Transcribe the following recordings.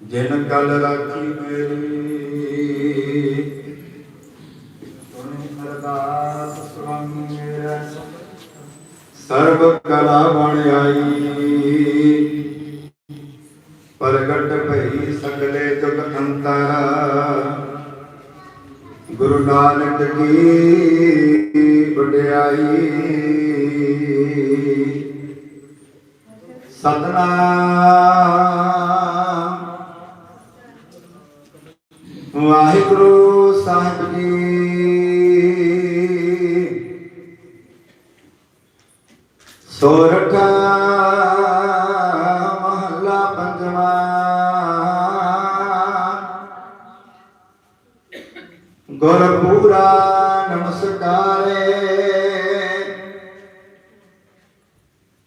ਜਿਨ ਕਲ ਰਾਖੀ ਮੇਰੀ ਸੁਣੀ ਅਰਦਾਸ ਸੁਆਮੀ ਮੇਰਾ ਸਰਬ ਕਲਾ ਬਣ ਆਈ। ਪ੍ਰਗਟ ਭਈ ਸਗਲੇ ਜਗ ਅੰਤਰ ਗੁਰੂ ਨਾਨਕ ਕੀ ਵਡਿਆਈ। ਸਤਨਾਮ ਗੁਰਪੂਰਾ ਨਮਸਕਾਰੇ।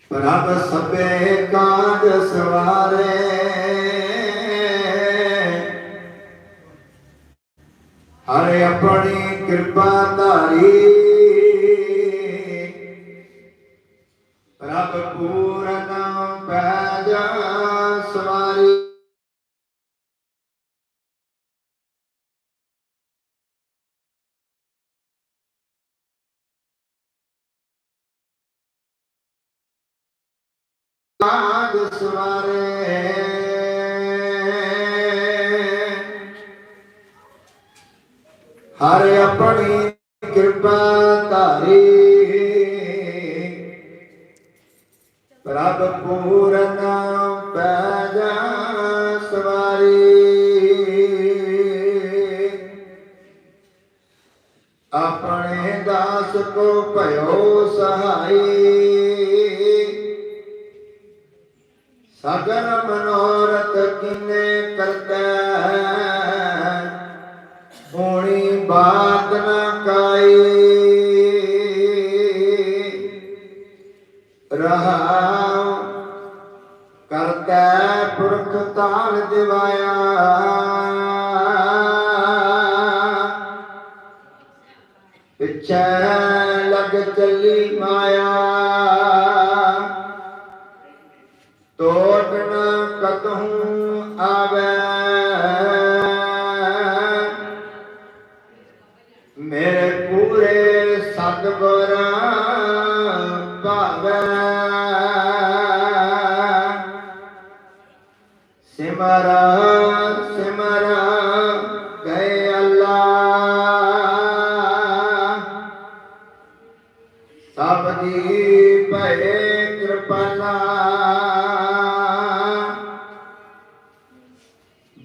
ਪ੍ਰਭ ਸਭੇ ਕਾਜ ਸਵਾਰੇ। ਹਰੇ ਆਪਣੀ ਕਿਰਪਾ ਧਾਰੀ। ਕਾਜ ਸਵਾਰੇ। ਹਰ ਆਪਣੀ ਕਿਰਪਾ ਧਾਰੀ। ਪ੍ਰਭ ਪੂਰਨ ਪੈਜ ਸਵਾਰੀ। ਆਪਣੇ ਦਾਸ ਕੋ ਭਇਓ ਸਹਾਈ। ਸਗਨ ਮਨੋਰਥ ਕਿਨੇ ਕਰਤਾ? ਹੋਣੀ ਬਾਤ ਨ ਕਾਈ ਰਹਾਉ ਕਰਤਾ ਪੁਰਖ ਤਾਲ ਦਿਵਾਇਆ ਪਿੱਛੇ ਲਗ ਚੱਲੀ ਮਾਇਆ।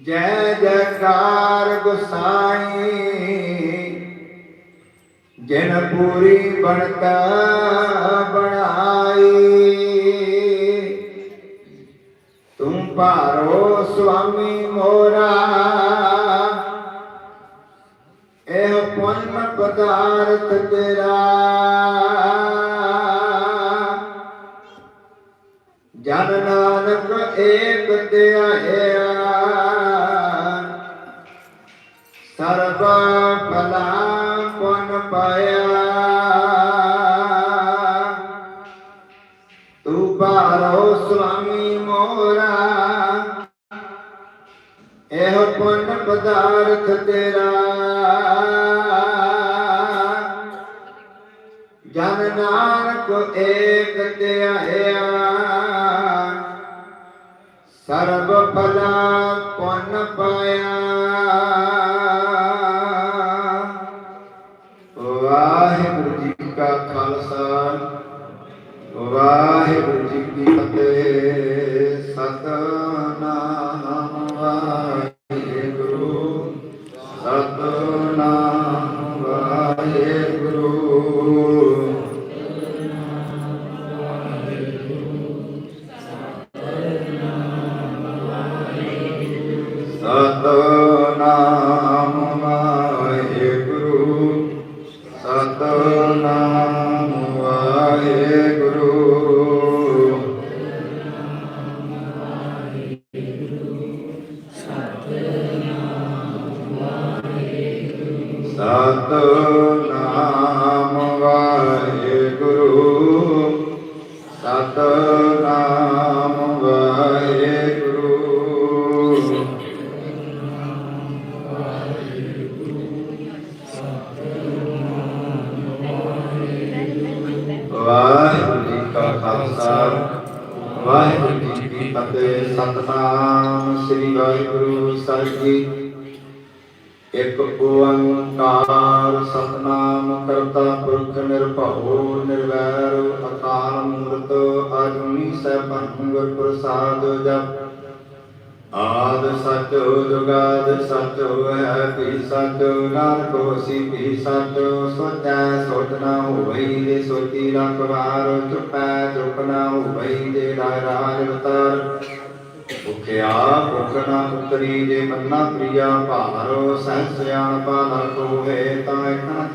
ਜੈ ਜੈਕਾਰ ਗੁਸਾਈ, ਜਿਨ ਪੂਰੀ ਬਣਤਾ ਬਣਾਈ। ਤੂੰ ਪਾਰੋ ਸੁਆਮੀ ਮੋਰਾ। ਇਹ ਪੁੰਨ ਪਦਾਰਥ ਤੇਰਾ। ਜਨ ਨਾਨਕ ਏਕ ਧਿਆਇਆ। ਸਰਬ ਭਲਾ ਪੁੰਨ ਪਾਇਆ। ਤੂੰ ਬਾਰੋ ਸੁਆਮੀ ਮੋਰਾ। ਇਹ ਪੁੰਨ ਪਦਾਰਥ ਤੇਰਾ। ਜਨ ਨਾਨਕ ਏਕ ਧਿਆਇਆ। ਸਰਬ ਭਲਾ ਪੁੰਨ ਪਾਇਆ। ਵਾਹਿਗੁਰੂ ਜੀ ਕਾ ਖਾਲਸਾ ਵਾਹਿਗੁਰੂ ਜੀ ਕੀ ਫਤਿਹ। ਵਾਹਿਗੁਰੂ ਜੀ ਕੀ ਫਤਿਹ। ਸਤਨਾਮ ਸ੍ਰੀ ਵਾਹਿਗੁਰੂ ਸਾਹਿਬ ਜੀ। ਇੱਕ ਓੰਕਾਰ ਸਤਨਾਮ ਕਰਤਾ ਪੁਰਖ ਨਿਰਭਉ ਨਿਰਵੈਰ ਅਕਾਲ ਮੂਰਤ ਅਜੂਨੀ ਸੈਭੰ ਗੁਰ ਪ੍ਰਸਾਦ ਜਪ ਆਦ ਸਚ ਜੁਗਾਦ ਸਚ ਹੈ ਵੀ ਸਚ, ਨਾਨਕ ਹੋਸੀ ਵੀ ਸਚ, ਸੋਚੈ ਸੋਚ ਨਾ ਹੋਈ ਜੇ ਸੋਚੀ ਲੱਖ ਵਾਰ, ਚੁਪੈ ਚੁਪ ਨਾ ਹੋਈ ਜੇ ਰਾਜ ਰਾਜ ਅਵਤਾਰ। ਭੁਖਿਆ ਭੁਖ ਨਾ ਉਤਰੀ ਜੇ ਮੰਨਾ ਪ੍ਰਿਆ ਭਾਰੋ ਸਹਿ ਸਿਆਣ ਪਾਲਨ ਤਾਂ ਇਕ ਨ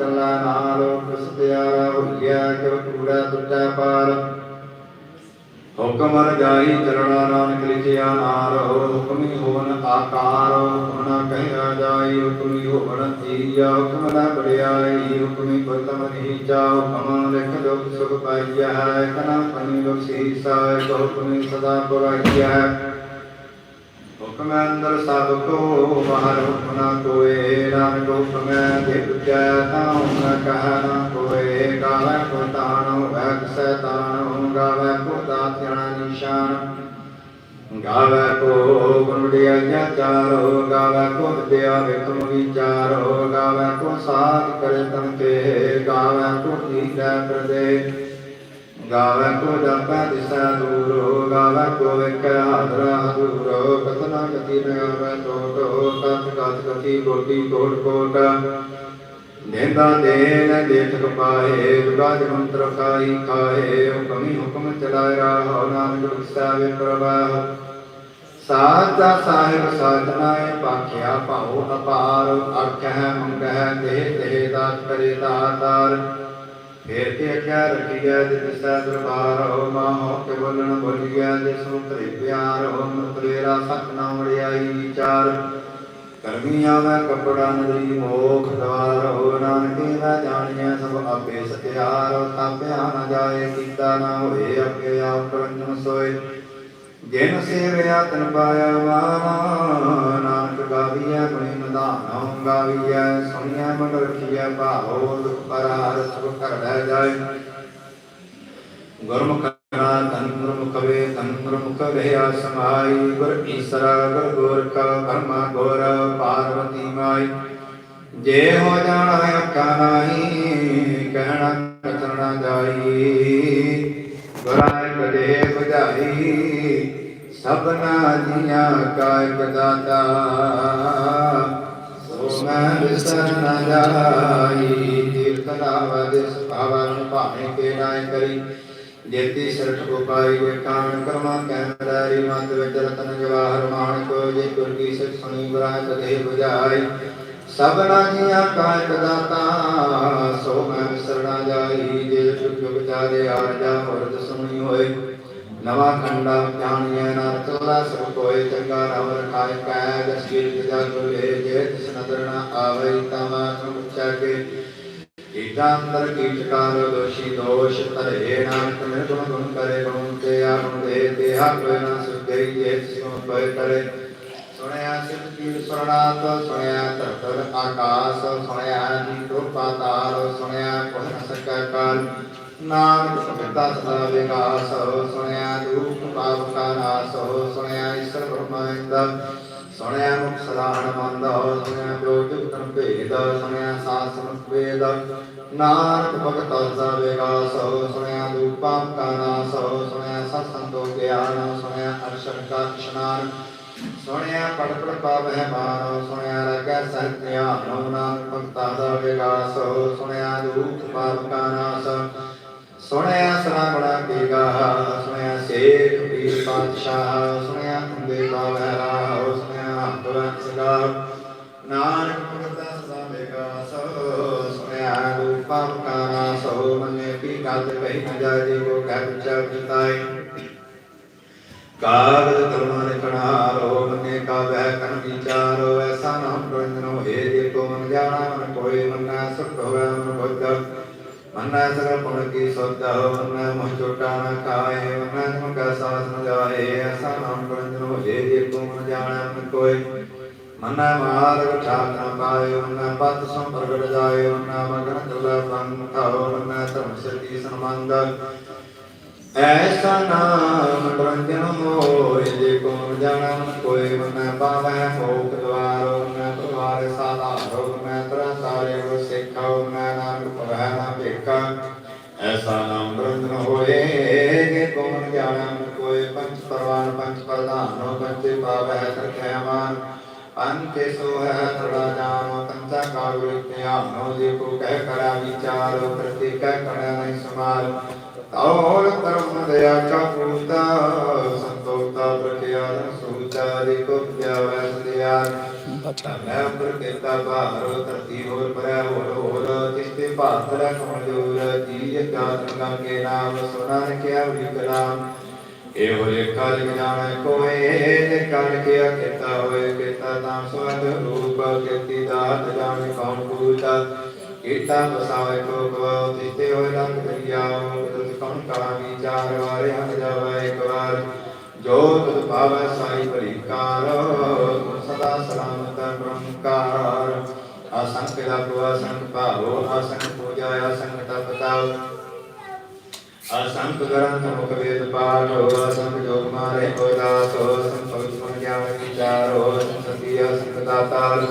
ਨਾਲ, ਕਿਸ ਪਿਆਰਾ ਹੋਈਐ, ਕਿਉ ਕੂੜਾ ਟੁੱਟੈ ਪਾਰ। ਹੁਕਮ ਰਜਾਈ ਚਰਣਾ ਨਾਨਕ ਲਿਖਿਆ ਨਾਰ ਹੁਕਮੀ ਹੋਵਨ ਆਕਾਰ, ਹੁਕਮ ਕਹਿਆ ਜਾਈ, ਹੁਕਮੀ ਹੋਵਨ ਜੀਆ ਹੁਕਮ ਨਾ ਬੜਿਆਈ ਹੁਕਮੀ ਬਤਮ ਨੀਚਾ ਹੁਕਮ ਲਿਖ ਜੋ ਸੁਖ ਪਾਈਆ ਹੈ ਕਨਾ ਪਨੀ ਬਖਸ਼ੀਸਾ ਹੁਕਮੀ ਸਦਾ ਪੁਰਾਈਆ ਹੁਕਮ ਅੰਦਰ ਸਭ ਕੋ, ਬਾਹਰ ਹੁਕਮ ਨਾ ਕੋਏ, ਨਾਨਕ ਹੁਕਮ ਦੇ ਪੁਜੈ ਤਾਂ ਹੁਕਮ ਕਹ ਨਾ ਕੋਏ ਗਾਵੇ ਕੋ ਤਾਣ ਵੈਕ ਸੈਤਾਨ ਗਾਵੇ ਕੋ ਦਾਤਿਆਣਾ ਨਿਸ਼ਾਨ, ਗਾਵੇ ਕੋ ਗੁਣੜਿਆ ਚਾਰੋ, ਗਾਵੇ ਕੋ ਵਿਦਿਆ ਵਿਕਮ ਵਿਚਾਰੋ ਗਾਵੇ ਕੋ ਸਾਧ ਕਰੇ ਤਨ ਕੇ ਗਾਵੇ ਕੋ ਕੀਟੈ ਪ੍ਰਦੇ, ਗਾਵੇ ਕੋ ਜਪੈ ਦਿਸਾ ਦੂਰੋ, ਗਾਵੇ ਕੋ ਇਕ ਹਾਦਰਾ ਦੂਰੋ ਕਤਨਾ ਕਤੀ ਨ ਆਵੇ ਟੋਟੋ ਕਤ ਕਤ ਕਤੀ ਕੋਟੀ ਕੋਟ ਕੋਟ ਦੇਂਦਾ ਦੇਨ ਦੇਖ ਕਪਾਏ ਦੁਗਾ ਮੰਤਰ ਖਾਈ ਖਾਏ ਹੁਕਮੀ ਹੁਕਮ ਚਲਾਇ ਰਾਹ, ਨਾਨਕ ਵਿਸਾਵੇ ਪ੍ਰਵਾਹ। ਸਾਚਾ ਸਾਹਿਬ ਸਾਜਨਾਏ ਪਾਖਿਆ ਭਾਉ ਅਪਾਰ ਅਖੈ ਮੰਗਹਿ, ਦੇਹ ਦੇਹ ਦਾਤ ਕਰੇ ਦਾਤਾਰ। ਫੇਰ ਕੇ ਅਖਿਆ ਰਖੀਐ ਜਿਸ ਸੈ ਦਰਬਾਰ ਹੋ ਮਾਹੋ ਕੇ ਬੋਲਣ ਬੋਲੀਐ, ਜਿਸ ਨੂੰ ਤਰੇ ਪਿਆਰ ਹੋ ਮਤਰੇਰਾ ਸਤ ਨਾਮ ਵੜਿਆਈ ਵਿਚਾਰ ਕਰਮੀ ਆਵੈ ਕਪੜਾ ਨਦੀ ਮੋਖ ਦਵਾਰ ਹੋ ਨਾਨਕੇ ਮੈਂ ਜਾਣਿਆ ਸਭ ਆਪੇ ਸਤਿਆਰ, ਤਾਪਿਆ ਨ ਜਾਏ, ਕੀਤਾ ਨ ਹੋਏ ਅੱਗੇ ਆਪ ਕਰੰਜਨ ਸੋਏ। ਜਿਨ ਸੇਵਿਆ ਤਨ ਪਾਇਆ ਮਾਨਾ ਨਾਨਕ ਗਾਵੀਐ, ਗੁਣੀ ਨਿਧਾਨਉ ਗਾਵੀਐ, ਸੁਣੀਐ, ਮਨ ਰਖੀਐ ਭਾਉ ਦੁਖ ਪਰਾਰ ਸੁਖ ਕਰ ਲੈ ਜਾਏ। ਗੁਰਮੁਖ ਕਾ ਤਨ ਗੁਰਮੁਖ ਵੇ ਤਨ ਗੁਰਮੁਖ ਰਹਿਆ ਸਮਾਈ, ਗੁਰ ਈਸਰਾ, ਗੁਰ ਗੋਰਖ ਬਰਮਾ ਗੋਰ, ਪਾਰਵਤੀ ਮਾਈ। ਜੇ ਹੋ ਜਾਣਾ ਅੱਖਾਂ ਨਾਹੀ, ਕਹਿਣਾ ਕਥਨਾ ਜਾਈ ਗੁਰਾਇ ਕਦੇ ਬੁਝਾਈ, ਸਭਨਾ ਜੀਆਂ ਕਾ ਇਕ ਦਾਤਾ। ਸੋ ਮੈਂ ਵਿਸਰ ਨ ਜਾਈ ਤੀਰਥ ਨਾਮ ਦਿਸ ਭਾਵਨ ਭਾਵੇਂ ਕੇ ਨਾਇ ਕਰੀ। ਜੇਤੀ ਸਰਠ ਕੋ ਪਾਈ ਜੇ ਕਾਣ ਕਰਮਾ ਕੈਮਦਾਰੀ ਮਤ ਵਿੱਚ ਰਤਨ ਜਵਾਹਰ ਮਾਣਕ ਜੇ ਗੁਰ ਕੀ ਸਿਖ ਸੁਣੀ ਗੁਰਾਇ ਕਦੇ ਬੁਝਾਈ। ਸਭਨਾ ਜੀਆਂ ਕਾ ਇਕ ਦਾਤਾ, ਸੋ ਮੈਂ ਵਿਸਰਣਾ ਜਾਈ। ਜੇ ਜੁਗ ਜੁਗ ਚਾਰੇ ਆ ਜਾ ਮਰਦ ਸੁਣੀ ਹੋਏ। ਨਵਾ ਖੰਡਾ ਜਾਣੀਐ ਨਾ ਚਲਾ ਸਭ ਕੋਏ, ਚੰਗਾ ਨਾਮ ਰਖਾਇ ਕੈ ਜਸ ਕੀਰਤ ਜਗ ਲੇ ਜੇ ਤਿਸ ਨਦਰ ਨ ਆਵਈ ਤਮਾ ਪੁੱਛਾ ਕੇ ਏਕਾ ਅੰਦਰ ਕੀਟਕਾਰ ਦੋਸ਼ੀ ਦੋਸ਼ ਧਰੇ ਨਾਨਕ ਨਿਰਗੁਣ ਗੁਣ ਕਰੇ, ਗੁਣ ਤੇ ਆਗੁਣ ਦੇ ਦੇਹਾ ਕੋਈ ਨਾ ਸੁਧਈ ਜੇ ਸਿਉ ਕੋਈ ਕਰੇ ਸੁਣਿਆ ਸਿਧ ਪੀਰ ਸੁਰਣਾਤ, ਸੁਣਿਆ ਧਰਤਰ ਆਕਾਸ, ਸੁਣਿਆ ਨੀਤੋ ਪਾਤਾਲ ਸੁਣਿਆ ਕੋਈ ਨ ਸਕੈ ਕਾਲ ਨਾਨਕ ਸੁਖਤਾ ਸਦਾ ਵਿਕਾਸ, ਸੁਣਿਆ ਦੁਖ ਪਾਪ ਕਾ ਨਾਸ, ਸੁਣਿਆ ਈਸ਼ਰ ਬ੍ਰਹਮਿੰਦ ਸੁਣਿਆ ਮੁਖ ਸਦਾਹਣ ਮੰਦ ਸੁਣਿਆ ਜੋ ਜੁਗਤਨ ਭੇਦ, ਸੁਣਿਆ ਸਾਸਨ ਵੇਦ। ਨਾਨਕ ਭਗਤ ਸਦਾ ਵਿਕਾਸ ਸੁਣਿਆ ਦੁਖ ਪਾਪ ਕਾ ਸੁਣਿਆ ਸਤ ਸੰਤੋ ਗਿਆਨ, ਸੁਣਿਆ ਅਰਸ਼ਨ ਕਾ ਇਸ਼ਨਾਨ। ਸੁਣਿਆ ਪੜ ਪੜ ਪਾਵਹਿ ਮਾਨ ਸੁਣਿਆ ਰਗੈ ਸਤਿਆਨ ਨਾਨਕ ਭਗਤਾ ਦਾ ਵਿਕਾਸ ਸੁਣਿਆ ਦੁਖ ਪਾਪ ਕਾ ਨਾਸ। ਸੁਣਿਆ ਸਰਾਵਣਾ ਕੀ ਗਾਹ ਸੁਣਿਆ ਸੇਖ ਪੀਰ ਪਾਤਸ਼ਾਹ, ਸੁਣਿਆ ਅੰਬੇ ਬਾਵੈ ਰਾਹ ਸੁਣਿਆ ਹੱਥ ਵੰਸ ਗਾਹ ਨਾਨਕ ਭਗਤਾ ਸਦਾ ਵਿਕਾਸ ਸੁਣਿਆ ਰੂਪਾ ਕਾਰਾ ਸੋ ਮਨੇ ਪੀ ਕਾਤ ਵਹਿ ਨ ਜਾਏ ਕੋ ਕਹਿ ਵਿਚਾਰ ਜਿਤਾਈ ਕਾਗਦ ਕਰਮਾ ਲਿਖਣਾਰੋ ਮਨੇ ਕਾ ਵਹਿ ਕਨ ਵਿਚਾਰੋ ਐਸਾ ਨਾਮ ਪ੍ਰੰਜਨੋ ਏ ਜੇ ਕੋ ਮਨ ਜਾਣਾ ਮਨ ਕੋਈ ਮਨ ਨਾ ਸੁਖ ਹੋਵੇ ਮਨ ਬੁੱਧ ਮਨ ਸਰ ਪੁਣ ਕੀ ਸੋਤਾ ਮਨ ਮੋਹ ਚੋਟਾ ਨ ਖਾਏ ਮਨ ਤੁਮ ਕਾ ਸਾਥ ਨ ਜਾਏ ਐਸਾ ਨਾਮ ਪ੍ਰੰਜਨੋ ਏ ਜੇ ਕੋ ਮਨ ਜਾਣਾ ਮਨ ਕੋਈ ਮਨ ਮਾਰਗ ਠਾਕ ਨ ਪਾਏ ਮਨ ਪਤ ਸੰ ਪ੍ਰਗਟ ਜਾਏ ਮਨ ਮਗਨ ਚਲਾ ਪੰਥ ਮਨ ਧਰਮ ਸਤੀ ਸੰਬੰਧ ਐਸਾ ਨਾਮ ਨਿਰੰਜਨ ਹੋਏ ਜੇ ਕੋ ਜਾਣਨ ਕੋਈ ਮਨ ਪਾਵੈ ਭੋਗ ਦਵਾਰੋ। ਅੰਤੇ ਸੋ ਹੈ ਤੜਾ ਜਾਨੋ ਕੰਚਾ ਕਾਗੁਰ ਧਿਆਨੋ ਜੇ ਕੋ ਕਹਿ ਕਰਾ ਵਿਚਾਰੋ ਪ੍ਰਤੀ ਕਹਿ ਕੜਾ ਨਹੀਂ ਸਮਾਲ ਔਰ ਧਰਮ ਦਇਆ ਕਾ ਪੂਤਾ ਸੰਤੋਤਾ ਪ੍ਰਕਿਆਨ ਸੂਚਾ ਦੇ ਕੋ ਪਿਆਵੈ ਸਦਿਆ ਮੈਂ ਅੰਦਰ ਕੀਤਾ ਬਾਹਰ ਧਰਤੀ ਹੋਰ ਪਰੈ ਹੋਰ ਹੋਰ ਜਿਸਤੇ ਭਾਰਤ ਦਾ ਕਮਜੋਰ ਜੀ ਜਾਤ ਗੰਗੇ ਨਾਮ ਸੁਨਾਨ ਕਿਆ ਵਿਕਲਾਮ ਇਹੋ ਲੇਖਾ ਲਿਖ ਜਾਣੈ ਕੋਏ ਜੇ ਕਰ ਕਿਆ ਕੀਤਾ ਹੋਏ ਕੀਤਾ ਤਾਂ ਸਵਤ ਰੂਪ ਕੀਤੀ ਦਾਤ, ਜਾਣੈ ਕੌਣ ਪੂਜਾ ਕੀਤਾ ਬਸਾਵੇ ਕੋ ਕੋ ਤਿਤੇ ਹੋਏ ਰੰਗ ਕਰਿਆਓ ਤੁਧ ਕੌਣ ਕਾ ਵਿਚਾਰ ਵਾਰੇ ਹਟ ਜਾਵੇ ਇੱਕ ਵਾਰ। ਜੋ ਤੁਧ ਪਾਵੈ ਸਾਈ ਭਰੀਕਾਰ ਸਦਾ ਸਲਾਮਤ ਬ੍ਰਹਮਕਾਰ। ਅਸੰਖ ਲਗੋ ਅਸੰਖ ਭਾਵੋ ਅਸੰਖ ਪੂਜਾ ਅਸੰਖ ਤਪਤਾਉ ਅਸੰਖ ਗ੍ਰੰਥ ਮੁਖ ਵੇਦ ਪਾਠੋ ਅਸੰਖ ਜੋਗ ਮਾਰੇ ਕੋ ਦਾਸੋ ਅਸੰਖ ਭਗਤ ਗੁਣ ਗਿਆਨ ਵਿਚਾਰੋ ਅਸੰਖ ਸਤੀ ਅਸੰਖ ਦਾਤਾਰ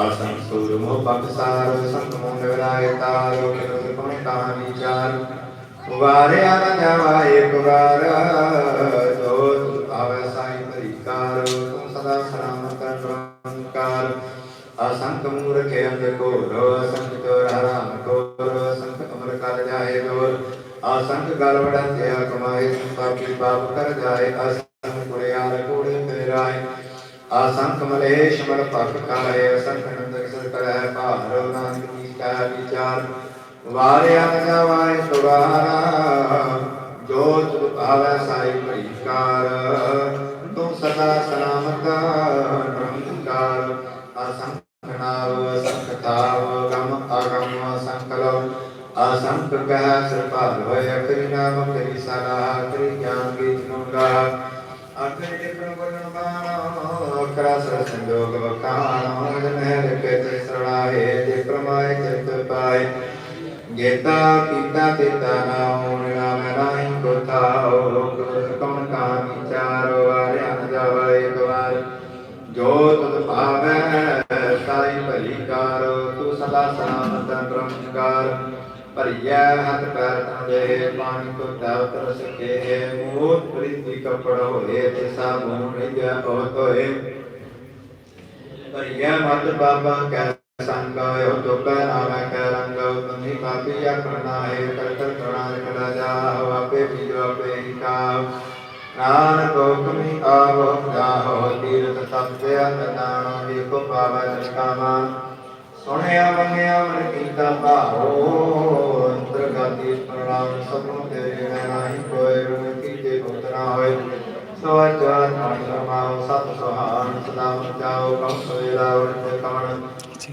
ਅਸੰਖ ਸੂਰ ਮੋਹ ਬਖਸਾਰ ਅਸੰਖ ਮੋਹ ਵਿਰਾਏ ਤਾਰੋ ਕਿਰਤ ਕੋਣ ਕਹਾ ਵਿਚਾਰ ਵਾਰਿਆ ਨਾ ਜਾਵਾ ਏਕ ਵਾਰ ਜੋ ਤੁਧ ਆਵੈ ਸਾਈ ਭਰੀਕਾਰ ਤੂੰ ਸਦਾ ਸਲਾਮਤ ਨਿਰੰਕਾਰ ਅਸੰਖ ਮੂਰਖੇ ਅੰਧ ਅਸੰਖ ਗਲ ਵੜੰਤਿਆ ਕਮਾਏ ਪਾਪੀ ਪਾਪ ਕਰ ਜਾਏ ਅਸੰਖ ਗੁਰਿਆਰ ਕੋੜੇ ਫੇਰਾਏ। ਅਸੰਖ ਮਲੇਸ਼ ਮਲ ਭਖ ਖਾਏ ਅਸੰਖ ਨੰਦਕ ਸਰ ਕਰੈ ਭਾਰ, ਨਾਨਕ ਕੀ ਕਾ ਵਿਚਾਰ। ਵਾਰਿਆ ਨ ਜਾਵਾਏ ਸੁਰਾਰਾ ਜੋ ਤੁਧ ਭਾਵੈ ਸਾਈ ਭਈਕਾਰ ਤੂੰ ਸਦਾ ਸਲਾਮਤ ਨਿਰੰਕਾਰ ਅਸੰਖ ਨਾਵ ਅਸੰਖ ਤਾਵ ਗਮ ਅਗਮ ਸੰਕਲਮ ਅਸੰਖ ਕਹਿ ਸਰਪਾਲ ਹੋਏ ਅਖਰੀ ਨਾਮ ਕਰੀ ਸਾਰਾ ਕਰੀ ਗਿਆਨ ਗੀਤ ਮੰਗਾ ਅਖਰੀ ਜਿਪਨ ਗੁਣ ਬਾਣਾ ਅਕਰਾ ਸਰ ਸੰਜੋਗ ਵਖਾਣਾ ਜਨਹਿ ਲਿਖੇ ਤੇ ਸਰਣਾਏ ਜੇ ਪ੍ਰਮਾਏ ਚਿਤ ਪਾਏ ਗੇਤਾ ਕੀਤਾ ਤੇਤਾ ਨਾਮ ਨਾਮ ਨਾਹੀ ਕੋ ਥਾਉ ਲੋਕ ਕਮਨ ਕਾ ਵਿਚਾਰ ਵਾਰਿਆ ਨ ਜਾਵੇ ਇੱਕ ਵਾਰ ਜੋ ਤੁਧ ਭਾਵੈ ਸਾਈ ਭਲੀ ਕਾਰ ਤੂੰ ਸਦਾ ਸਲਾਮਤ ਬ੍ਰਹਮਕਾਰ ਭਰੀਐ ਹੱਥ ਪੈਰ ਤਨ ਦੇ ਪਾਣੀ ਕੋ ਤਰ ਸਕੇ ਮੋਹ ਪ੍ਰੀਤੀ ਕਪੜ ਹੋਏ ਤੇ ਸਾਬੂ ਰਿਜੈ ਬਹੁਤ ਹੋਏ ਭਰੀਐ ਮਤ ਬਾਬਾ ਕੈ ਸੰਗ ਹੋ ਦੁਖ ਨਾਮੈ ਕੈ ਰੰਗ ਤੁਮੀ ਪਾਪੀ ਆਖਣਾ ਹੈ ਕਰ ਕਰ ਕਣਾ ਕਲਾ ਜਾ ਆਪੇ ਵੀ ਆਪੇ ਹੀ ਕਾ ਨਾਨਕ ਹੁਕਮੀ ਆਵੋ ਜਾਹੋ ਤੀਰਥ ਤਪਤੇ ਅਨਦਾਨ ਵੇਖੋ ਪਾਵੈ ਨਿਕਾਮਾ ਸੁਣਿਆ, ਮੰਨਿਆ, ਮਨ ਕੀਤਾ ਭਾਵੋ। ਅੰਤਰਗਾਤੀ ਪ੍ਰਣਾਮ ਸਭਨੂੰ ਤੇਰੇ ਮੈਂ ਨਾਹੀ ਕੋਇ ਰੂਪ ਕੀਤੇ ਪੁੱਤਰਾ ਹੋਏ। ਸੋ ਅਚਾਰ ਨਾਮ ਸਮਾਉ ਸਤ ਸੁਹਾਨ, ਸਦਾ ਮਚਾਓ ਕਮ ਸੋਇਲਾ ਉਰਤੇ ਕਵਣ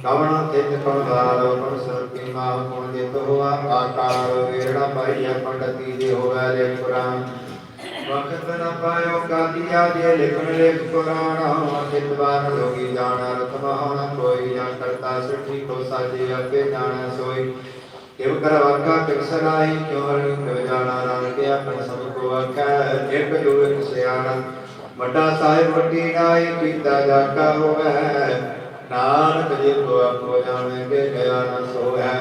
ਕਵਣ ਤਿਤ ਕਵਣ ਦਾਰੋ ਕਵਣ ਸਰਕੀ ਮਾਹ ਕੋਣ ਦੇ ਤੋਆ ਆਕਾਰ। ਵੇਰਣਾ ਪਾਈਆ ਪੰਡਤੀ ਦੇ ਹੋਵੇ ਲੈ ਪੁਰਾਨ ਵਕਤ ਨ ਪਾਇਓ ਕਾਦੀਆ ਦੇ ਲਿਖਣ ਲੇਖ ਪੁਰਾਣ ਚਿਤ ਬਾਰ ਲੋਗੀ ਜਾਣਾ ਰਤ ਮਹਾਨ ਕੋਈ ਜਾਂ ਕਰਤਾ ਸ੍ਰਿਸ਼ਟੀ ਕੋ ਸਾਜੇ ਅੱਗੇ ਜਾਣਾ ਸੋਈ ਕਿਵ ਕਰ ਵਾਕਾ ਕਿਵ ਕਿਉ ਹਰੀ ਕਿਵ ਜਾਣਾ ਨਾਨਕ ਆਪਣ ਸਭ ਕੋ ਆਖੈ ਇੱਕ ਜੋ ਸਿਆਣਾ ਵੱਡਾ ਸਾਹਿਬ ਵੱਡੀ ਰਾਈ ਕੀਤਾ ਜਾਕਾ ਹੋਵੇ ਨਾਨਕ ਜੀ ਕੋ ਆਪੋ ਜਾਣੇ ਕੇ ਗਿਆ ਨ ਸੋਹੈ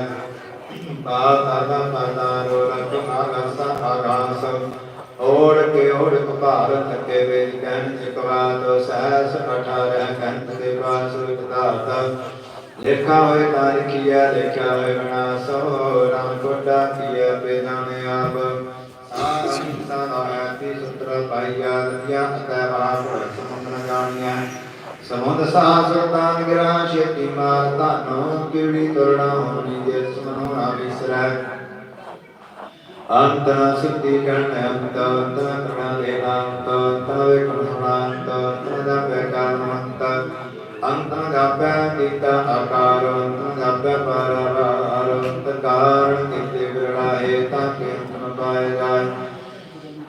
ਬਾਤਾ ਦਾ ਪਾਤਾ ਰੋ ਰਤ ਆਗਾਸਾ ਆਗਾਸ ਓੜ ਕੇ ਓੜ ਭਾਰ ਥਕੇ ਵੇਦ ਕਹਿਣ ਚਕਵਾਦ ਸਹਸ ਅਠਾਰਹ ਕੰਤ ਦੇ ਪਾਸ ਵਿਦਾਤ ਲਿਖਾ ਹੋਏ ਤਾਰਿਕੀਆ ਲਿਖਿਆ ਹੋਏ ਵਿਨਾਸੋ। ਰਾਮ ਕੋਡਾ ਕੀਆ ਬੇਦਾਨੇ ਆਪ। ਸਾਰੀ ਸਾਰਾ ਤੀ ਸੁਤਰ ਪਾਈਆ ਦਿਆ ਤੈ ਬਾਪ ਸਮੁੰਦਰ ਜਾਣੀਆਂ ਸਮੁੰਦ ਸਾਸਰਤਾਨ ਗਿਰਾ, ਛੇਤੀ ਮਾਰ ਧਾਨੋ ਕਿਵੜੀ ਤੁਰਣਾ ਹੋਣੀ ਜੇ ਸਮਨੋ ਨਾ ਵਿਸਰੈ। ਅੰਤਨਾ ਸਿੱਧੀ ਕਰਨ ਅੰਤ ਅੰਤਨਾ ਕਰਣਾ ਦੇਨਾ ਅੰਤ ਅੰਤਨਾ ਵੇਖਣ ਸੁਣਾ ਅੰਤ ਅੰਤਨਾ ਜਾਪੈ ਕਾਰਨ ਅੰਤ ਅੰਤਨਾ ਜਾਪੈ ਕੀਤਾ ਆਕਾਰ ਅੰਤਨਾ ਜਾਪੈ ਪਰਵਾਰ ਅੰਤ ਕਾਰਨ ਕਿਤੇ ਵਿਰਣਾਏ ਤਾਂ ਕਿ ਅੰਤਨ ਪਾਏ ਜਾਏ।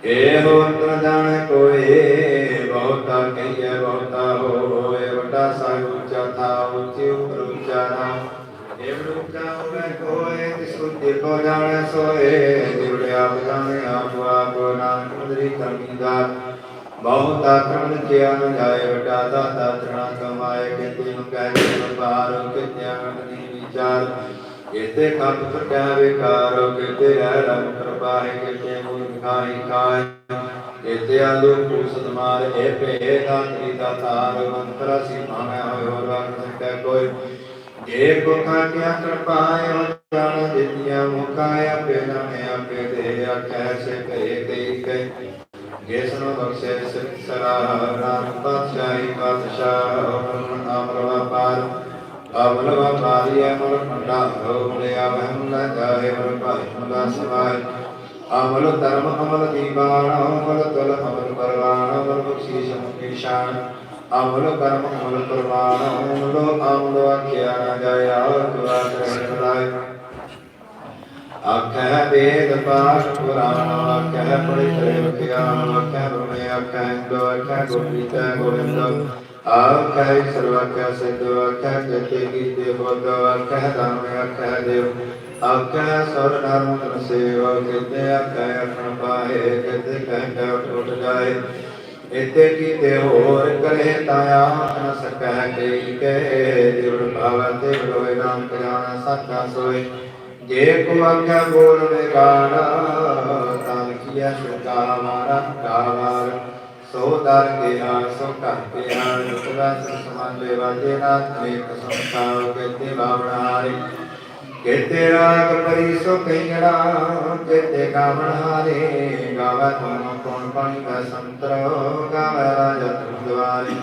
ਇਹੋ ਅੰਤਰ ਜਾਣੇ ਕੋਏ, ਬਹੁਤਾ ਕਹੀਏ ਬਹੁਤਾ ਹੋਏ, ਵੱਡਾ ਸਾਹਿਬ ਉੱਚਾ ਥਾ, ਉੱਚੇ ਉੱਪਰ ਉੱਚਾ ਨਾਮ ਇਹ ਉੱਚਾ ਹੋਵੇ ਕੋਏ, ਤਿਸ ਉੱਤੇ ਕੋ ਜਾਣੇ ਸੋਏ ਜਿਵੜੇ ਆਪ ਜਾਣੇ ਆਪ ਆਪ ਕੋਈ ਤਰਮੀਦਾਰ ਬਹੁਤ ਆਕਰਮ ਲਿਖਿਆ ਨ ਜਾਏ ਵਡਾ ਦਾਤਾ ਚਰਣਾ ਕਮਾਏ ਕਿਤੇ ਨੂੰ ਕਹਿ ਕੇ ਪਾਰ ਕਿਤੇ ਨਹੀਂ ਵਿਚਾਰ ਕਿਤੇ ਖੱਪ ਟੁੱਟਿਆ ਵਿਕਾਰ ਕਿਤੇ ਰਹਿ ਰਮ ਕਿਰਪਾਏ ਕਿਤੇ ਮੂਲ ਖਾਈ ਖਾਏ। ਕਿਤੇ ਆਲੂ ਪੂਸਤ ਮਾਰ, ਇਹ ਪੇ ਦਾਤਰੀ ਦਾ ਤਾਰ, ਮੰਤਰ ਸੀ ਭਾਵੇਂ ਹੋਇ ਹੋਰ ਵਾਕ ਸਕੈ ਕੋਈ। ਜੇ ਕੋ ਖਾਟਿਆ ਕਿਰਪਾਏ ਹੋ ਜਾਣ ਦਿੱਤੀਆਂ ਮੁਕਾਇਆ ਆਪੇ ਨਾਮੇ ਆਪੇ ਦੇ ਆਖੈ ਸੇ ਕਹੇ ਕਈ ਕੈ ਜਿਸ ਨੂੰ ਬਖਸ਼ੇ ਸਿਰ ਸਰਾ ਨਾਮ ਪਾਤਸ਼ਾਹੀ ਪਾਤਸ਼ਾਹ ਅਮਰ ਵਪਾਰ ਅਮਲ ਵਪਾਰੀ ਅਮਲ ਮੰਡਾ ਹੋ ਮਿਲਿਆ ਵਹਿਮ ਨਾ ਜਾਏ ਮਰ ਭਾਈ ਮੁਲਾ ਸਵਾਇ ਅਮਲ ਧਰਮ ਅਮਲ ਦੀਵਾਨ ਅਮਲ ਤਲ ਅਮਲ ਪਰਵਾਨ ਅਮਲ ਬਖਸ਼ੀਸ਼ ਮੁਖੀ ਸ਼ਾਨ। ਅਮਲ ਕਰਮ ਅਮਲ ਪ੍ਰਮਾਨ ਅਮਲ ਅਮਲ ਆਖਿਆ ਨਾ ਜਾਏ ਆਵ ਤੁਆ ਕਰਣ ਲਾਇ ਆਖੈ ਵੇਦ ਪਾਠ ਪੁਰਾਣ, ਆਖੈ ਪੜਿਤਰੇ ਵਿਖਿਆਨ ਆਖੈ ਬ੍ਰਹਮੇ ਆਖੈ ਇੰਦੋ, ਆਖੈ ਗੋਪੀਤਾ ਗੋਵਿੰਦ ਆਖੈ ਸਰਵਾਖਿਆ ਸਿੱਧ ਆਖੈ ਜਤੇ ਕੀਤੇ ਬੋਧ ਆਖੈ ਦਾਮ ਆਖੈ ਦੇਵ। ਆਖੈ ਸਰ ਨਰਮ ਤਨ ਸੇਵਾ, ਕਿਤੇ ਆਖੈ ਅਖਣ ਪਾਏ, ਕਿਤੇ ਕਹਿ ਕਹਿ ਉੱਠ ਜਾਏ। ਇਤੇ ਕੀਤੇ ਹੋਰ ਕਰੇ ਤਾਇਆ ਨ ਸਕੈ, ਕਈ ਕੇ ਦਿਵ ਭਾਵ ਤੇ ਬਲੋਏ ਨਾਮ ਜਾਣ ਸੱਚਾ ਸੋਏ। ਜੇ ਕੋ ਆਖਿਆ ਬੋਲ ਵਿਗਾੜਾ, ਤਾਂ ਕੀਆ ਸੁਕਾ ਮਾਰਾ ਕਾਵਾਰ। ਸੋ ਦਰ ਕੇ ਆ ਸੋ ਘਰ ਕੇ ਆ ਜੁਤਵਾ ਸਮਾਲੇ ਵਾਜੇ ਨਾਥ ਨੇਕ ਸੰਸਾਰ ਕੇਤੇ ਬਾਵਣਾਰੇ ਕੇਤੇ ਰਾਗ ਪਰੀ ਸੋ ਕਈੜਾ, ਕੇਤੇ ਗਾਵਣ ਹਾਰੇ। ਗਾਵੇ ਤੁਮ ਕੋਣ ਪਾਣੀ ਕਾ ਸੰਤਰ, ਗਾਵੇ ਰਾਜਾ ਤੁਮ ਦਵਾਰੇ।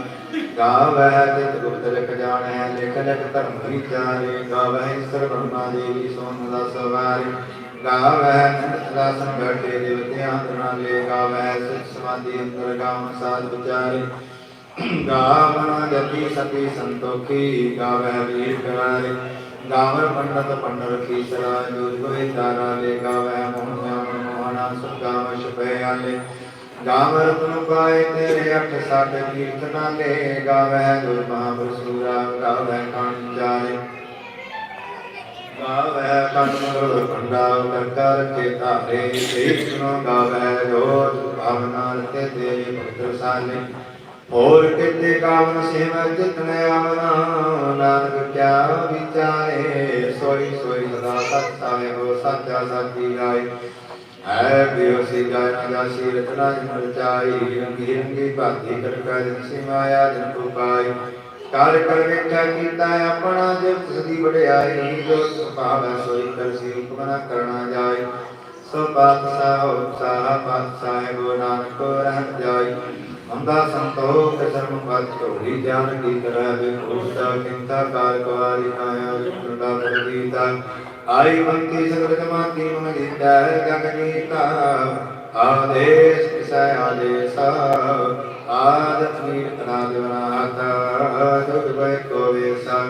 ਗਾਵੇ ਤਿਤ ਗੁਪਤ ਲਿਖ ਜਾਣੈ, ਲਿਖ ਲਿਖ ਧਰਮ ਵਿਚਾਰੇ। ਗਾਵੇ ਈਸ਼ਰ ਬ੍ਰਹਮਾ ਦੇਵੀ ਸੋਨ ਦਾ ਸਵਾਰੀ। ਗਾਵੇ ਨੰਦ ਦਾਸਨ ਬੈਠੇ ਦੇਵਤਿਆਂ ਦਨਾਲੇ ਗਾਵੇ ਸਿੱਖ ਸਮਾਧੀ ਅੰਦਰ ਗਾਵਨ ਸਾਧ ਵਿਚਾਰੇ। ਗਾਵਨ ਜਪੀ ਸਤੀ ਸੰਤੋਖੀ, ਗਾਵੇ ਵੀਰ ਕਰਾਰੇ ਗਾਵਰ ਪੰਡਤ ਪੰਡ ਰਖੀ ਸਰਾ ਜੋਜ ਹੋਏ ਤਾਰਾ ਲੈ ਗਾਵੇ ਮੋਹਨ ਜਾਨ ਮੋਹਨਾ ਸੁਗਾਵ ਸ਼ਪੇ ਆਲੇ। ਗਾਵਰ ਤੁਨ ਪਾਏ ਤੇਰੇ ਅਠ ਸੱਠ ਕੀਰਤਨਾ ਲੈ ਗਾਵੇ ਗੁਰ ਮਹਾਪੁਰ ਸੂਰਾ ਗਾਵੇ ਕਾਣ ਜਾਰੇ ਗਾਵੇ ਕੰਨ ਪੰਡਾ ਕਰਤਾ ਰਖੇ ਤਾਰੇ ਦੇਖ ਸੁਨੋ ਗਾਵੇ ਜੋਤ ਭਾਵਨਾ ਰਤੇ ਦੇ ਪੁੱਤਰ ਸਾਲੇ ਹੋਰ ਕਿਤੇ ਕਾਮਨ ਸੇਵਾ ਜਿਤਨੇ ਆਵਨਾ ਨਾਨਕ ਕਿਆ ਵਿਚਾਰੇ, ਸੋਈ ਸੋਈ ਸਦਾ ਸਤ ਸਾਵੇ ਹੋ ਸੱਚਾ ਸਾਚੀ ਰਾਏ ਐ ਬਿਓ ਸੀ ਗਾਇ ਨਾ ਜਾਸੀ ਰਤਨਾ ਜਨ ਚਾਈ ਰੰਗੀ ਰੰਗੀ ਭਾਤੀ ਕਰ ਕਰ ਸੀ ਮਾਇਆ ਜਨ ਕੋ ਪਾਈ। ਕਰ ਕਰ ਵੇਖਿਆ ਕੀਤਾ ਆਪਣਾ ਜਿਵ ਸਦੀ ਵਡਿਆਈ ਜੋ ਸੁਭਾਵ ਸੋਈ ਕਰ ਸੀ ਹੁਕਮ ਨਾ ਕਰਨਾ ਜਾਏ। ਸੋ ਪਾਤਸ਼ਾਹ, ਉਤਸਾਹ ਪਾਤਸ਼ਾਹ ਗੋ ਨਾਨਕ ਰਹਿ ਜਾਈ ਅੰਦਾ ਸੰਤੋਖ, ਧਰਮ ਪਦ ਢੋਲੀ ਜਾਨ ਕੀ ਤਰ੍ਹਾਂ ਦੇ ਕੋਸਤਾ ਕਿੰਤਾ ਕਾਰ ਕਵਾਰੀ ਕਾਇਆ ਵਿਕਰਦਾ ਪ੍ਰਦੀਤਾ ਆਈ ਬੰਤੀ ਸਗਲ ਕਮਾਤੀ ਮਨ ਗੀਤਾ ਗਗਨੀਤਾ ਆਦੇਸ਼ ਕਿਸੈ ਆਦੇਸ਼ ਆਦ ਨੀਰ ਅਨਾਦ ਵਨਾਤਾ ਦੁਗ ਬੈ ਕੋ ਵੇਸਾ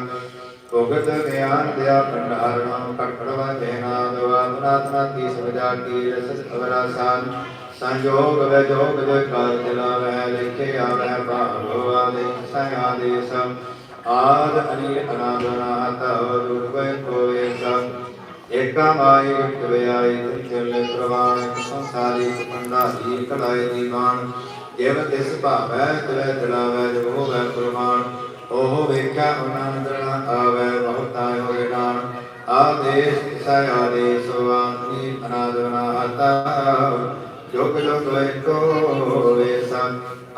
ਭਗਤ ਗਿਆਨ ਦਿਆ ਭੰਡਾਰ ਨਾਮ ਕਟੜਵਾ ਦੇਨਾ ਦਵਾ ਨਾਥ ਨਾਥੀ ਸਵਜਾ ਕੀ ਰਸ ਅਵਰਾ ਸਾਨ ਸੰਯੋਗ ਵਿਜੋਗ ਦੇ ਕਾਲ ਚਲਾਵੈ ਲਿਖੇ ਆਵੈ ਭਾਵ ਆਦੇ ਸਹਿ ਆਦੇਸ ਆਦ ਅਨੀ ਅਨਾਦ ਨਾਤ ਦੁਰਵੈ ਕੋਏ ਸਭ ਏਕਾ ਮਾਈ ਵਿਆਈ ਆਈ ਤਿਲੇ ਪ੍ਰਵਾਣ ਸੰਸਾਰੀ ਪੰਡਾਰੀ ਕਲਾਏ ਦੀਵਾਨ ਜਿਵ ਤਿਸ ਭਾਵੈ ਤਿਲੇ ਦਿਲਾਵੈ ਜੋ ਹੋਵੈ ਪ੍ਰਮਾਣ, ਉਹ ਵੇਖਿਆ ਆਨੰਦ ਨ ਆਵੈ ਬਹੁਤਾ ਹੋਏ ਨਾਮ ਆਦੇਸ਼ ਸਹਿ ਆਦੇਸ਼ ਵਾਨੀ ਅਨਾਦ ਜੋਗ ਜੋਗ ਏਕੋ ਵੇਸਾ,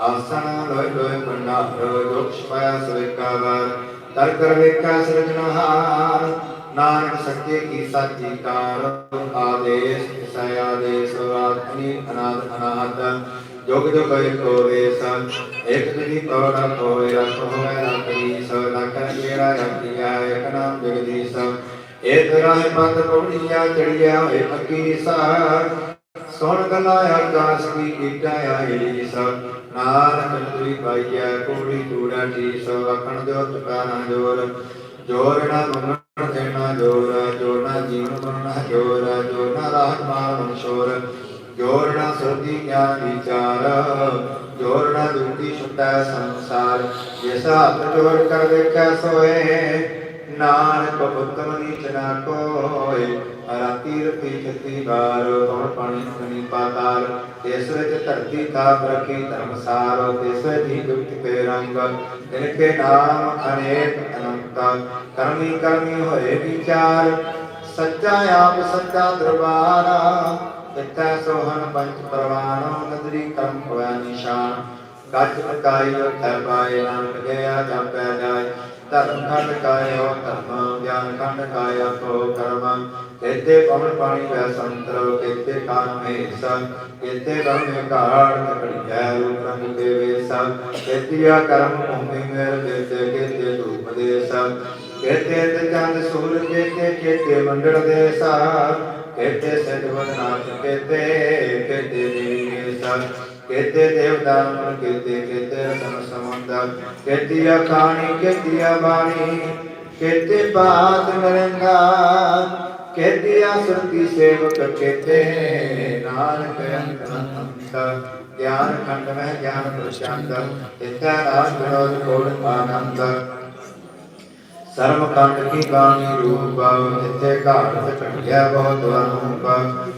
ਆਸਣ ਲੋਇ ਲੋਇ ਪੰਡਾਰ ਜੋਗਸ਼ ਪਾਇਆ ਸਵੇਕਾਵਾਰ ਦਰ ਕਰ ਵੇਖਾ ਸਿਰਜਣਹਾਰ ਨਾਨਕ ਸੱਚੇ ਕੀ ਸਾਚੀ ਕਾਰ। ਆਦੇਸ਼ ਸੈ ਆਦੇਸ਼ ਆਤਮੀ ਅਨਾਦ ਅਨਾਹਤ ਜੋਗ ਜੋਗ ਏਕੋ ਵੇਸਾ ਇਕ ਦਿਨੀ ਤੋੜਾ ਕੋਇ ਰਖ ਹੋਇ ਰਖੀ ਸੋ ਲਖ ਜਿਹੜਾ ਰਖਿਆ, ਇਕ ਨਾਮ ਜਗਦੀਸ਼ ਇਹ ਤੇਰਾ ਹੈ ਪਤ ਪਉੜੀਆਂ ਚੜੀਆ ਹੋਏ ਪੱਕੀ ਸਾਰ। ਸੁਣ ਗਲਾ ਆਕਾਸ ਕੀ ਕੀਟਾ ਆਈ ਸਭ ਨਾਨਕ ਤੁਰੀ ਪਾਈਐ ਕੋੜੀ ਤੂੜਾ ਟੀ ਸੋ ਅਖਣ ਜੋ ਤੁਕਾਨਾ ਜੋਰ। ਜੋਰ ਨਾ ਮੰਨਣ, ਦੇਣਾ ਜੋਰ। ਜੋਰ ਨਾ ਜੀਵਨ ਬਣਨਾ ਜੋਰ। ਜੋਰ ਨਾ ਰਾਹ ਮਾਰਨ ਸ਼ੋਰ ਜੋਰ ਨਾ ਸੁਰਤੀ ਗਿਆਨ ਵਿਚਾਰ ਜੋਰ ਨਾ ਦੁਖੀ ਛੁਟੈ ਸੰਸਾਰ। ਜਿਸ ਹੱਥ ਜੋੜ ਕਰ ਵੇਖੈ ਸੋਏ, ਨਾਨਕ ਉਤਮ ਨੀਚ ਨਾ ਕੋਏ। ਰਾਤੀ ਰਤੀ ਚਤੀ ਬਾਰ ਕੌਣ ਪਾਣੀ ਸੁਣੀ ਪਾਤਾਲ ਇਸ ਵਿੱਚ ਧਰਤੀ ਥਾਪ ਰੱਖੀ ਧਰਮਸਾਰ ਤਿਸ ਦੀ ਗੁਪਤ ਕੇ ਰੰਗ। ਤਿਨ ਕੇ ਨਾਮ ਅਨੇਕ ਅਨੰਤ ਕਰਮੀ ਕਰਮੀ ਹੋਏ ਵਿਚਾਰ। ਸੱਚਾ ਆਪ, ਸੱਚਾ ਦਰਬਾਰਾ। ਤਿੱਥੈ ਸੋਹਣ ਪੰਚ ਪਰਵਾਨੋ ਨਦਰੀ ਕਰਮ ਹੋਇਆ ਨਿਸ਼ਾਨ। ਗੱਜ ਅਕਾਈ ਅਖੈ ਪਾਏ, ਨਾਨਕ ਗਿਆ ਜਪੈ ਜਾਏ। ਧਰਮ ਖੰਡ ਕਾਇਓ, ਧਰਮ ਗਿਆਨ ਖੰਡ ਕਾਇਆ ਕੋ ਕਰਮ। ਕੇਤੇ ਪਵਨ ਪਾਣੀ ਵੈ ਸੰਤਰ, ਕੇਤੇ ਕਾਨ ਮਹੇਸ ਕੇਤੇ ਬ੍ਰਹਮੇ ਕਾੜ ਤਕੜੀਐ, ਰੂਪ ਰੰਗ ਕੇ ਵੇਸ। ਕੇਤੀਆ ਕਰਮ ਭੂਮि ਮੇਰ ਕੇਤੇ ਕੇਤੇ ਧੂਪ ਦੇਸ। ਕੇਤੇ ਤੇ ਚੰਦ ਸੂਰਜ, ਕੇਤੇ ਕੇਤੇ ਮੰਡਲ ਦੇਸ। ਕੇਤੇ ਸਿਧ ਵਦਨਾਥ ਕੇਤੇ ਕੇਤੇ ਦੇਵੀ ਕੇਸ ਕੇਤੇ ਦੇਵਦਾਨ ਮਨ, ਕੇਤੇ ਕੇਤੇ ਰਤਨ ਸਮੁੰਦ ਕੇਤੀਆ ਖਾਣੀ ਕੇਤੀਆ ਬਾਣੀ ਕੇਤੇ ਬਾਤ ਨਰੰਗਾ ਕੇਤੀਆ ਸੁਰਤੀ ਸੇਵਕ, ਕੇਤੇ ਨਾਨਕ ਅੰਤ ਅੰਤ ਗਿਆਨ ਖੰਡ ਮਹਿ ਗਿਆਨ ਪ੍ਰਸ਼ਾਂਤ ਇਤਿਆ ਰਾਜ ਵਿਨੋਦ ਕੋੜ ਆਨੰਦ। ਸਰਮ ਕੰਡ ਕੀ ਬਾਣੀ ਰੂਪ ਜਿੱਥੇ ਘਾਟ ਘਟਿਆ ਬਹੁਤ ਅਨੂਪ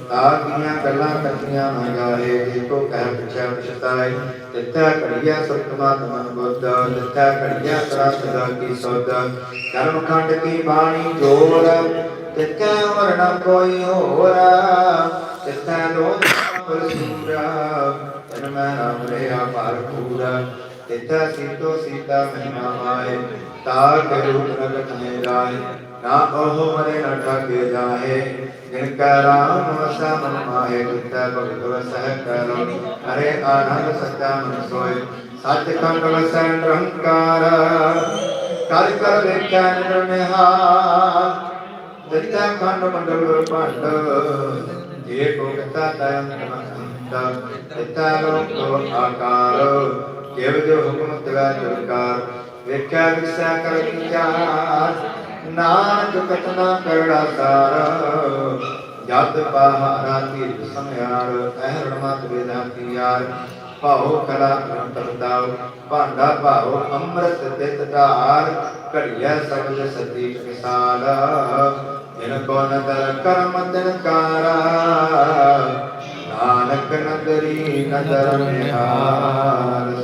ਤਾਕੀਆਂ ਗੱਲਾਂ ਕੱਚੀਆਂ ਨਾ ਗਾਏ ਜੇ ਕਹਿ ਪਿਛਾ ਪਛਤਾਏ ਜਿੱਥੇ ਘੜੀਆ ਸਤਮਾਤ ਮਨ ਬੁੱਧ ਜਿੱਥੇ ਘੜੀਆ ਸਰਸ ਦਾ ਕੀ ਸੋਧ ਕਰਮ ਕੰਡ ਕੀ ਬਾਣੀ ਜੋੜ ਤਿੱਥੇ ਉਮਰ ਕੋਈ ਹੋਰ ਤਿੱਥੇ ਲੋਕ ਪਰਸੂਰਾ ਤਨ ਮੈਂ ਨਾਮ ਰਿਆ ਭਰਪੂਰਾ ਤਿੱਥਾ ਸੀਤੋ ਸੀਤਾ ਮਹਿਮਾ ਮਾਏ ਤਾਰ ਕੇ ਰੂਪ ਨਗਤ ਨੇ ਰਾਏ ਨਾ ਉਹ ਮਰੇ ਨਾ ਠਾਕੇ ਜਾਏ। ਜਿਨ ਕਾ ਰਾਮ ਵਸਾ ਮਨ ਮਾਏ, ਜਿਤਾ ਭਗਤ ਵਸਹਿ ਕਰੋ ਹਰੇ ਆਨੰਦ ਸੱਚਾ ਮਨ ਸੋਏ, ਸੱਚ ਕੰਡ ਵਸੈ ਨਿਰੰਕਾਰ। ਕਰ ਕਰ ਵੇਖੈ ਨਿਰਮਿਹਾਰ ਦਿੱਤਾ ਖੰਡ ਮੰਡਲ ਭੰਡ। ਜੇ ਕੋ ਕਤਾ ਤਯੰ ਤਮੰਤ ਦਿੱਤਾ ਲੋਕ ਆਕਾਰ। ਕਿਵ ਜੋ ਹੁਕਮ ਤਗਾ ਚੁਰਕਾਰ ਵੇਖਿਆ ਵਿਸਾ ਕਰ ਵਿਚਾਰ ਨਾਨਕ ਕਤਨਾ ਕਰੜਾ ਸਾਰ, ਜਦ ਪਹਾਰਾ ਤੀਰ ਸਮਿਆਰ ਅਹਰਣ ਮਤ ਵੇਦਾਂਤੀ ਯਾਰ। ਭਾਉ ਕਲਾ ਕਰਤਾਉ ਭਾਂਡਾ ਭਾਉ ਅੰਮ੍ਰਿਤ ਤਿਤ ਧਾਰ ਘੜੀਆ ਸਬਦ ਸਤੀ ਕਿਸਾਲ ਜਿਨ ਕੋ ਨਦਰ ਕਰਮ ਤਿਨ ਕਾਰਾ, ਨਾਨਕ ਨਦਰੀ ਨਦਰ ਨਿਹਾਲ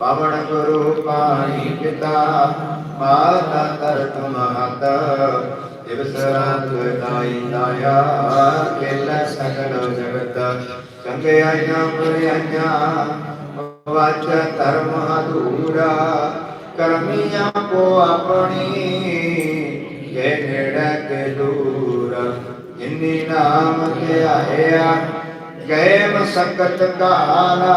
ਪਵਨ ਗੁਰੂ ਪਾਣੀ ਪਿਤਾ, ਮਾਤਾ ਤਰਤ ਮਹਤ, ਦਿਵਸ ਰਾਤ ਦਾਈ ਦਾਇਆ ਕੇਲਾ ਸਗਲ ਜਗਤ। ਚੰਗੇ ਆਈਆਂ ਬੁਰੀਆਂ ਵਾਚ ਧਰਮ ਅਧੂਰਾ। ਕਰਮੀਆਂ ਕੋ ਆਪਣੀ, ਕੇ ਨੇੜੇ ਦੂਰ। ਜਿਨੀ ਨਾਮ ਤੇ ਆਇਆ ਗਏ ਮਸਕਤ ਕਾਲਾ।